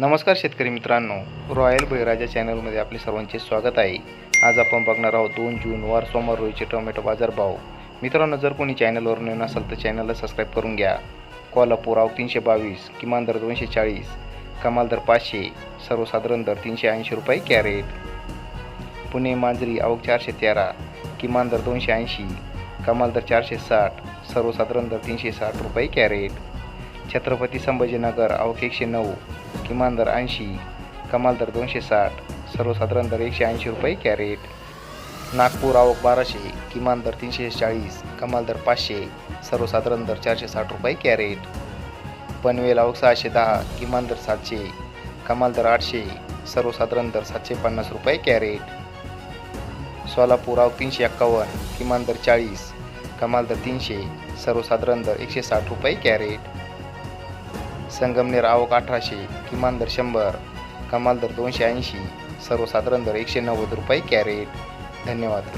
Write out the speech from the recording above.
नमस्कार शेतकरी मित्रांनो. रॉयल बळीराजा चॅनलमध्ये आपले सर्वांचे स्वागत आहे. आज आपण बघणार आहोत दोन जून वार सोमवार रोजीचे टोमॅटो बाजारभाव मित्रांनो जर कोणी चॅनलवर नवीन असेल तर चॅनलला सबस्क्राईब करून घ्या. कोल्हापूर आव तीनशे बावीस किमान दर दोनशे चाळीस कमाल दर पाचशे सर्वसाधारण दर तीनशे ऐंशी रुपये कॅरेट. पुणे मांजरी आवक चारशे तेरा किमान दर दोनशे ऐंशी कमाल दर चारशे साठ सर्वसाधारण दर तीनशे साठ रुपये कॅरेट. छत्रपती संभाजीनगर आवक एकशे नऊ किमान दर ऐंशी कमाल दर दोनशे साठ सर्वसाधारण दर एकशे ऐंशी रुपये कॅरेट. नागपूर आवक बाराशे किमान दर तीनशे चाळीस कमाल दर पाचशे सर्वसाधारण दर चारशे साठ रुपये कॅरेट. पनवेल आवक सहाशे दहा किमान दर सातशे कमाल दर आठशे सर्वसाधारण दर सातशे पन्नास रुपये कॅरेट. सोलापूर आवक तीनशे एक्कावन्न किमान दर चाळीस कमाल दर तीनशे सर्वसाधारण दर एकशे साठ रुपये कॅरेट. संगमनेर आवक अठराशे किमान दर शंभर कमाल दर दोनशे ऐंशी सर्वसाधारण दर एकशे नव्वद रुपये कॅरेट. धन्यवाद.